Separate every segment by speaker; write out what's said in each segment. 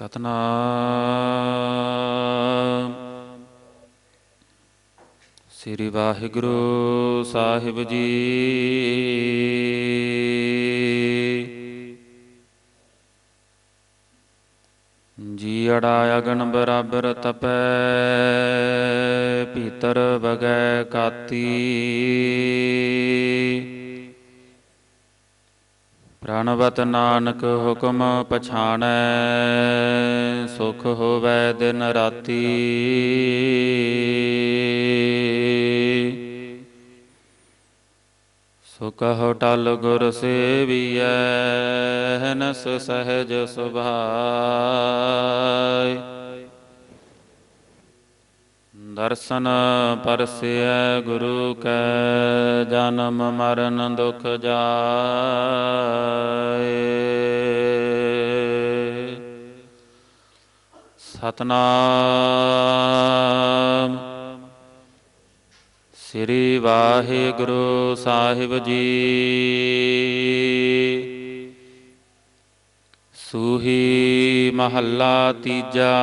Speaker 1: ਸਤਨਾਮ। ਸ੍ਰੀ ਵਾਹਿਗੁਰੂ ਸਾਹਿਬ ਜੀ। ਜੀ ਅੜਾ ਅਗਨ ਬਰਾਬਰ ਤਪੈ ਭੀਤਰ ਬਗੈ ਕਾਤੀ। ਰਣਵਤ ਨਾਨਕ ਹੁਕਮ ਪਛਾਣੈ, ਸੁਖ ਹੋਵੈ ਦਿਨ ਰਾਤੀ। ਸੁਖ ਟਲ ਗੁਰ ਸੇਵੀਐ, ਹਨਸ ਸਹਿਜ ਸੁਭਾਇ। ਦਰਸ਼ਨ ਪਰਸਿਐ ਗੁਰੂ ਕੈ, ਜਨਮ ਮਰਨ ਦੁਖ ਜਾਏ। ਸਤਨਾਮ। ਸ੍ਰੀ ਵਾਹਿਗੁਰੂ ਸਾਹਿਬ ਜੀ। ਸੂਹੀ ਮਹੱਲਾ ਤੀਜਾ।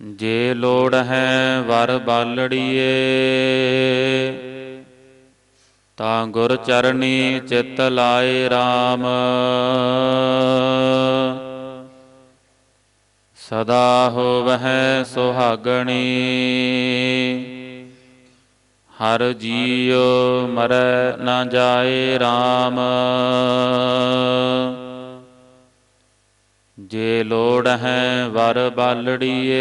Speaker 1: ਜੇ ਲੋੜ ਹੈ ਵਰ ਬਾਲੜੀਏ, ਤਾਂ ਗੁਰ ਚਰਣੀ ਚਿਤ ਲਾਏ RAM ਸਦਾ ਹੋਵਹਿ ਸੁਹਾਗਣੀ, ਹਰ ਜੀਉ ਮਰੈ ਨਾ ਜਾਏ RAM ਜੇ ਲੋੜ ਹੈ ਵਰ ਬਾਲੜੀਏ,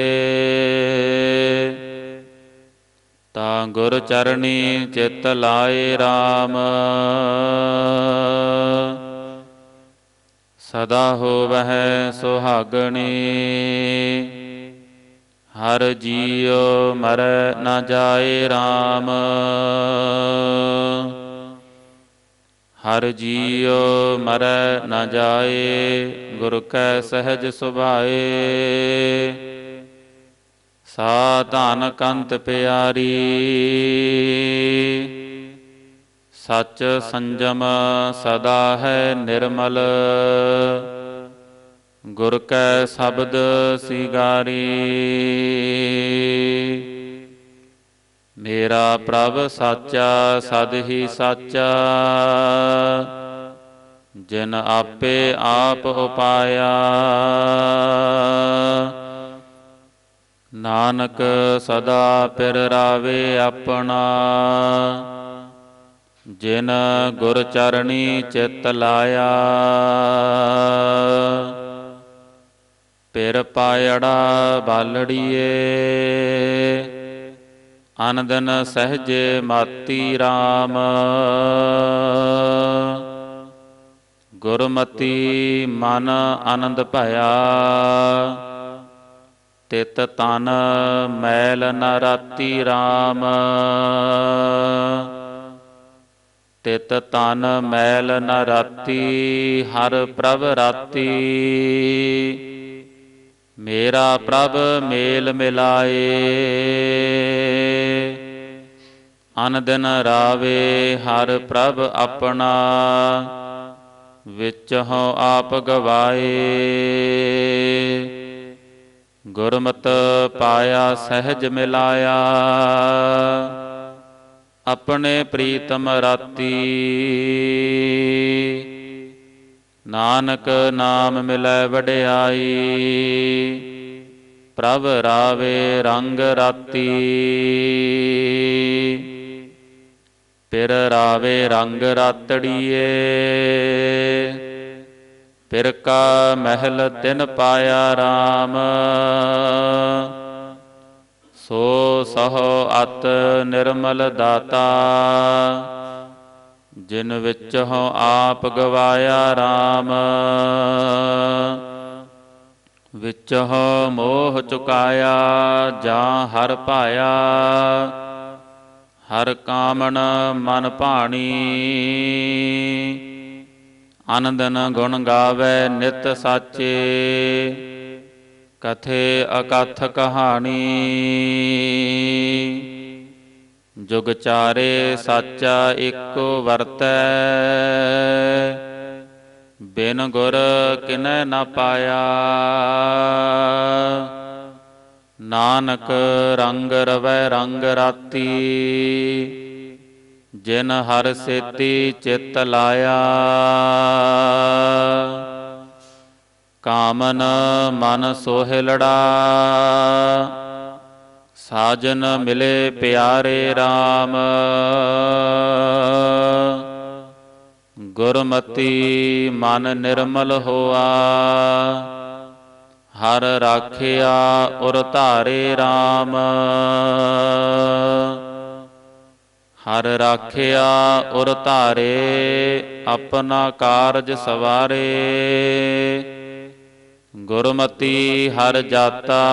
Speaker 1: ਤਾਂ ਗੁਰ ਚਰਣੀ ਚਿਤ ਲਾਏ RAM ਸਦਾ ਹੋਵਹਿ ਸੁਹਾਗਣੀ, ਹਰ ਜੀਉ ਮਰ ਨਾ ਜਾਏ RAM ਹਰ ਜੀਉ ਮਰੈ ਨਾ ਜਾਏ, ਗੁਰ ਕੈ ਸਹਿਜ ਸੁਭਾਏ। ਸਾ ਧਨ ਕੰਤ ਪਿਆਰੀ, ਸਚ ਸੰਜਮ ਸਦਾ ਹੈ ਨਿਰਮਲ। ਗੁਰ ਕੈ ਸ਼ਬਦ ਸਿਗਾਰੀ ਮੇਰਾ ਪ੍ਰਭ ਸਾਚਾ, ਸਦ ਹੀ ਸਾਚਾ। ਜਿਨ ਆਪੇ ਆਪ ਉਪਾਇਆ। ਨਾਨਕ ਸਦਾ ਪਿਰ ਰਾਵੇ ਆਪਣਾ। ਜਿਨ ਗੁਰ ਚਰਣੀ ਚਿਤ ਲਾਇਆ। ਪਿਰ ਪਾਇੜਾ ਬਾਲੜੀਏ। ਅਨੰਦਨ ਸਹਜੇ ਮਾਤੀ RAM ਗੁਰਮਤੀ ਮਨ ਆਨੰਦ ਭਇਆ। ਤਿਤ ਤਨ ਮੈਲ ਨ ਰਾਤੀ RAM ਤਿਤ ਤਨ ਮੈਲ ਨ ਰਾਤੀ ਹਰ ਪ੍ਰਭ ਰਾਤੀ। ਮੇਰਾ ਪ੍ਰਭ ਮੇਲ ਮਿਲਾਏ। ਅਨ ਰਾਵੇ ਹਰ ਪ੍ਰਭ ਆਪਣਾ, ਵਿੱਚ ਹੋ ਆਪ ਗਵਾਏ। ਗੁਰਮਤ ਪਾਇਆ ਸਹਿਜ ਮਿਲਾਇਆ। ਆਪਣੇ ਪ੍ਰੀਤਮ ਰਾਤੀ ਨਾਨਕ ਨਾਮ ਮਿਲੈ ਵਡਿਆਈ, ਪ੍ਰਭ ਰਾਵੇ ਰੰਗ ਰਾਤੀ। ਪਿਰ ਰਾਵੇ ਰੰਗ ਰਾਤੜੀਏ ਪਿਰ ਕਾ ਮਹਿਲ ਤਿਨ ਪਾਇਆ RAM ਸੋ ਸਹੁ ਅਤ ਨਿਰਮਲ ਦਾਤਾ ਜਿਨ ਵਿੱਚ ਹੋ ਆਪ ਗਵਾਇਆ RAM ਵਿੱਚ ਹੋ ਮੋਹ ਚੁਕਾਇਆ ਜਾਂ ਹਰ ਭਾਇਆ ਹਰ ਕਾਮਣ ਮਨ ਭਾਣੀ। ਆਨੰਦਨ ਗੁਣ ਗਾਵੇ ਨਿਤ ਸਾਚੇ, ਕਥੇ ਅਕਥ ਕਹਾਣੀ। ਜੁਗ ਚਾਰੇ ਸਾਚਾ ਇੱਕੋ ਵਰਤੈ। ਬਿਨ ਗੁਰ ਕਿਨੈ ਨ ਪਾਇਆ। ਨਾਨਕ ਰੰਗ ਰਵੈ ਰੰਗ ਰਾਤੀ। ਜਿਨ ਹਰ ਸੇਤੀ ਚਿਤ ਲਾਇਆ। ਕਾਮਨ ਮਨ ਸੋਹਿਲੜਾ ਸਾਜਨ ਮਿਲੇ ਪਿਆਰੇ RAM ਗੁਰਮਤੀ ਮਨ ਨਿਰਮਲ ਹੋਆ। ਹਰ ਰਾਖਿਆ ਉਰ ਧਾਰੇ RAM ਹਰ ਰਾਖਿਆ ਉਰ ਧਾਰੇ ਆਪਣਾ ਕਾਰਜ ਸਵਾਰੇ। ਗੁਰਮਤੀ ਹਰ ਜਾਤਾ।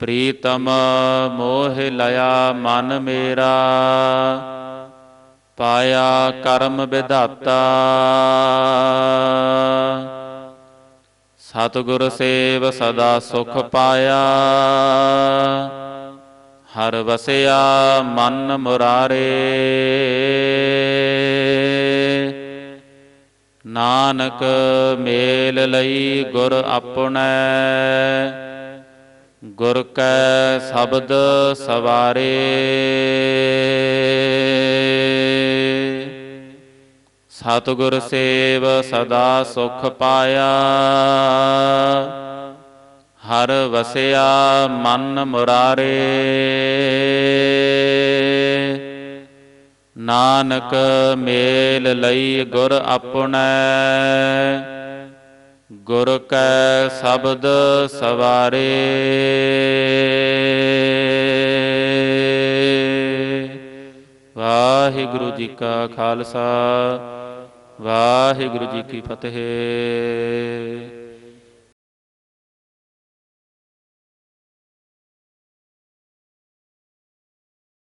Speaker 1: ਪ੍ਰੀਤਮ ਮੋਹ ਲਿਆ ਮਨ ਮੇਰਾ, ਪਾਇਆ ਕਰਮ ਵਿਧਾਤਾ। ਸਤਿਗੁਰ ਸੇਵ ਸਦਾ ਸੁਖ ਪਾਇਆ, ਹਰ ਵਸਿਆ ਮਨ ਮੁਰਾਰੇ। ਨਾਨਕ ਮੇਲ ਲਈ ਗੁਰ ਆਪਣੈ ਗੁਰ ਕੈ ਸ਼ਬਦ ਸਵਾਰੇ। ਸਤਿਗੁਰ ਸੇਵ ਸਦਾ ਸੁਖ ਪਾਇਆ। ਹਰ ਵਸਿਆ ਮਨ ਮੁਰਾਰੇ। ਨਾਨਕ ਮੇਲ ਲਈ ਗੁਰ ਆਪਣੈ। ਗੁਰ ਕੈ ਸ਼ਬਦ ਸਵਾਰੇ। ਵਾਹਿਗੁਰੂ ਜੀ ਕਾ ਖਾਲਸਾ ਵਾਹਿਗੁਰੂ ਜੀ ਕੀ ਫਤਿਹ।